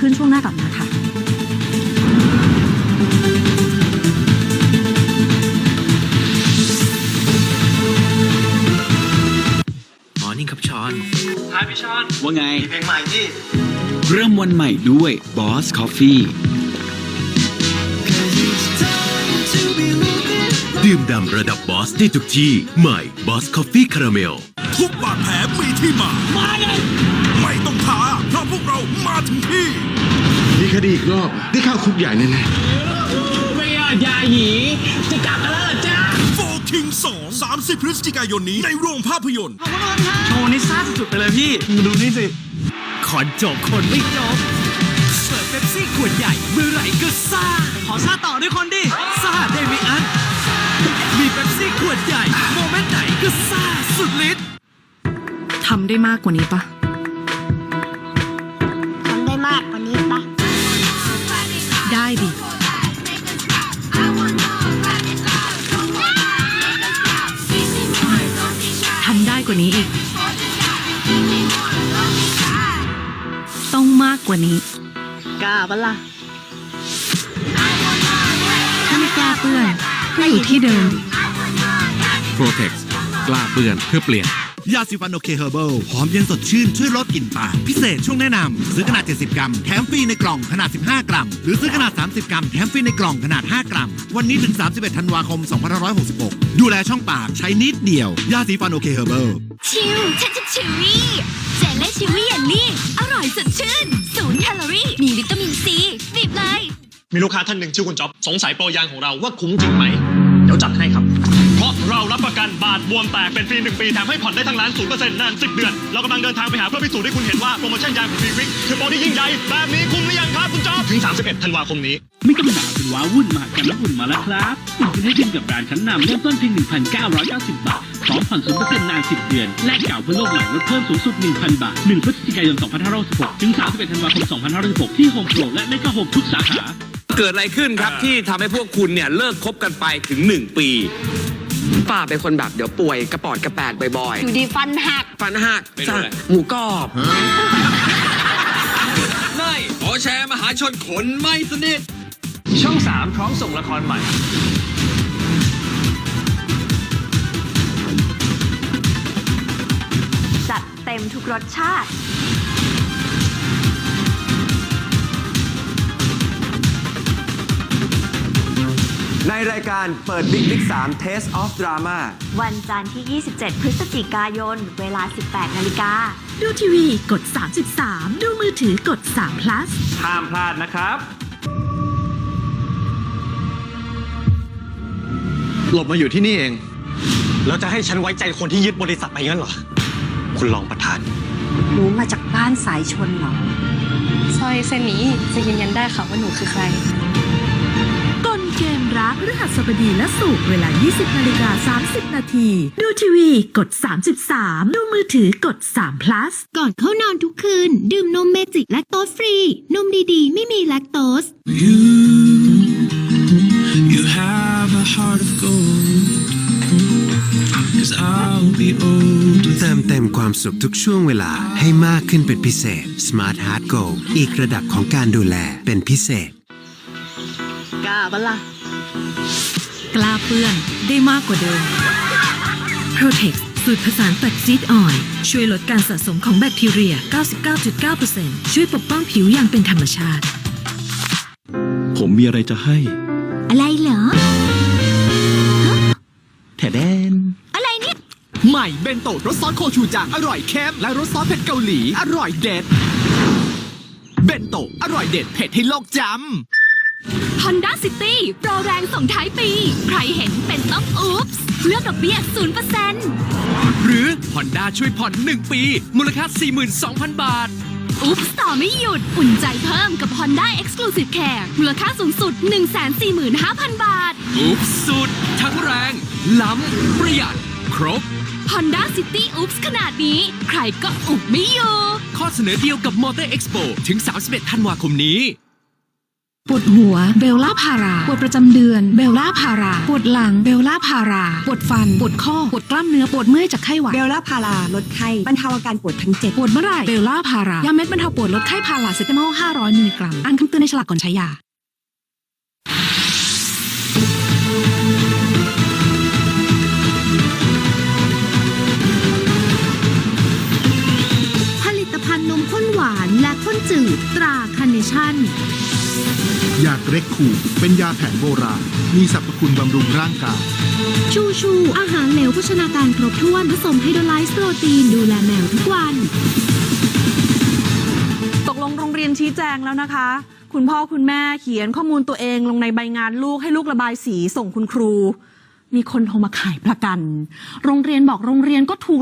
ขึ้นช่วงหน้ากลับมาค่ะมอร์นิ่งครับชอนฮายพี่ชอนว่าไง มีเพลงใหม่ที่ เริ่มวันใหม่ด้วย Boss Coffee ดื่มด่ำระดับบอสได้ทุกที่ ใหม่บอสคอฟฟี่คาราเมลทุกบาดแผลมีที่มา ถึงที่มีคดีอีกรอบได้เข้าคุกใหญ่แน่ไม่อยากยาหยีจะกลับกันแล้วจ้าโฟคิง2 30พฤศจิกายนนี้ในโรงภาพยนตร์ โชว์นี้ซ่าสุดๆไปเลยพี่มึงดูนี่สิ ขอนจบคนไม่จบเปิดเป๊ปซี่ขวดใหญ่เมื่อไหร่ก็ซ่า ขอซ่าต่อด้วยคนดิซ่าเดมิอัน มีเป๊ปซี่ขวดใหญ่ โมเมนต์ไหนก็ซ่าสุดฤทธิ์ ทำได้มากกว่านี้ปะ กว่านี้อีก ต้องมากกว่านี้ กล้าปะล่ะถ้าไม่กล้าเปื้อนก็อยู่ที่เดิม Protex กล้าเปื้อนเพื่อเปลี่ยน ยาสีฟันโอเคเฮอร์เบิลหอมเย็นสดชื่นช่วยลดกลิ่นปากพิเศษช่วงแนะนำซื้อขนาด 70 กรัมแถมฟรีในกล่องขนาด 15 กรัม หรือซื้อขนาด 30 กรัมแถมฟรีในกล่องขนาด 5 กรัม วันนี้ถึง 31 ธันวาคม 2566 ดูแลช่องปากใช้นิดเดียว ยาสีฟันโอเคเฮอร์เบิลชิวฉันจะชิวี่เจลและชิวี่เยลลี่อร่อยสดชื่นศูนย์แคลอรี่มีวิตามินซีบีบเลยมีลูกค้าท่านหนึ่งชื่อคุณจ๊อบสงสัยโปรยางของเราว่าคุ้มจริงไหมเดี๋ยวจัดให้ครับ บประกันบาดบวมแตกเป็นฟรีหนึ่งปีแถมให้ผ่อนได้ทั้งร้านศูนย์เปอร์เซ็นต์นานสิบเดือน เรากำลังเดินทางไปหาเพื่อพิสูจน์ให้คุณเห็นว่าโปรโมชั่นยางของฟีวิกคือโปรที่ยิ่งใหญ่แบบนี้คุ้มหรือยังครับคุณจ๊อบถึง 31 ธันวาคมนี้ ไม่ต้องหนาวจนว้าวุ่นมากันแล้วอุ่นมาแล้วครับอุ่นกันให้ขึ้นกับแบรนด์ชั้นนำเริ่มต้นเพียง1,990 บาทพร้อมผ่อนศูนย์เปอร์เซ็นต์นาน10เดือนแลกเก่าเพื่อโลกใหม่ลดเพิ่มสูงสุด 1,000 บาท 1 พฤศจิกายน 2566 ถึง 31 ธันวาคม 2566 ที่โฮมโปรและเมกะโฮมทุกสาขาเกิดอะไรขึ้นครับที่ทำให้พวกคุณเนี่ยเลิกคบกันไปถึง 1 ปี ป้าเป็นคนแบบเดี๋ยวป่วยกระปอดกระแปดบ่อยอยู่ดีฟันหัก ๆ ฟันหักไม่รู้อะไรหมูกรอบไม่ขอแชร์มหาชนขนไม่สนิท ช่อง 3 พร้อมส่งละครใหม่ จัดเต็มทุกรสชาติ ในรายการเปิดบิ๊กบิ๊ก3 Taste of Drama วันจันทร์ที่ 27 พฤศจิกายน เวลา 18 นาฬิกา ดูทีวีกด 33 ดูมือถือกด3 plus ห้ามพลาดนะครับ หลบมาอยู่ที่นี่เอง แล้วจะให้ฉันไว้ใจคนที่ยึดบริษัทไปงั้นเหรอ คุณรองประธานหนูมาจากบ้านสายชนเหรอสร้อยเส้นนี้จะยืนยันได้ค่ะว่าหนูคือใครกล เกมรักพฤหัสบดีและศุกร์เวลา 20นาฬิกา30 นาที ดูทีวีกด 33 ดูมือถือกด3 plus ก่อนเข้านอนทุกคืน ดื่มนมเมจิกแลคโตสฟรี นมดีๆ ไม่มีแลคโตส You have a heart of gold Cause I'll be old เติมเต็มความสุขทุกช่วงเวลาให้มากขึ้นเป็นพิเศษ Smart Heart Go อีกระดับของการดูแลเป็นพิเศษกล้า ปะล่ะ กล้าเปื้อนได้มากกว่าเดิม Protex สูตรผสานแฟตซีดออยล์ช่วยลดการสะสมของแบคทีเรีย 99.9%ช่วยปกป้องผิวอย่างเป็นธรรมชาติ ผมมีอะไรจะให้ อะไรเหรอ แถแดน อะไรเนี่ย ใหม่เบนโตรสซอสโคชูจังอร่อยเค็มและรสซอสเผ็ดเกาหลี อร่อยเด็ด เบนโตอร่อยเด็ดเผ็ดให้โลกจำ Honda City โปรแรงส่งท้ายปี ใครเห็นเป็นต้องอุ๊บส์เลือกดอกเบี้ย0%หรือ Honda ช่วยผ่อน 1 ปี มูลค่า 42,000 บาท อุ๊บส์ต่อไม่หยุด อุ่นใจเพิ่มกับ Honda Exclusive Care มูลค่าสูงสุด 145,000 บาท อุ๊บสุด ทั้งแรง ล้ำ ประหยัด ครบ Honda City อุ๊บส์ขนาดนี้ ใครก็อุบไม่อยู่ ข้อเสนอเดียวกับ Motor Expo ถึง 31 ธันวาคมนี้ ปวดหัวเบลล่าพารา ปวดประจำเดือนเบลล่าพารา ปวดหลังเบลล่าพารา ปวดฟัน ปวดข้อ ปวดกล้ามเนื้อ ปวดเมื่อยจากไข้หวัด เบลล่าพารา ลดไข้ บรรเทาอาการปวดทั้งเจ็ดปวดเมื่อไหร่เบลล่าพารายาเม็ดบรรเทาปวดลดไข้พาราเซตามอล500มิลลิกรัม อ่านคำเตือนในฉลากก่อนใช้ยาผลิตภัณฑ์นมข้นหวานและข้นจืดตราคาร์เนชั่น ยาเกร็กคูเป็นยาแผนโบราณ มีสรรพคุณบำรุงร่างกาย ชูชู อาหารเหลวโภชนาการครบถ้วนผสมไฮโดรไลซ์โปรตีนดูแลแมวทุกวัน ตกลงโรงเรียนชี้แจงแล้วนะคะ คุณพ่อคุณแม่เขียนข้อมูลตัวเองลงในใบงานลูกให้ลูกระบายสีส่งคุณครู มีคนโทรมาขายประกัน โรงเรียนบอกโรงเรียนก็ถูก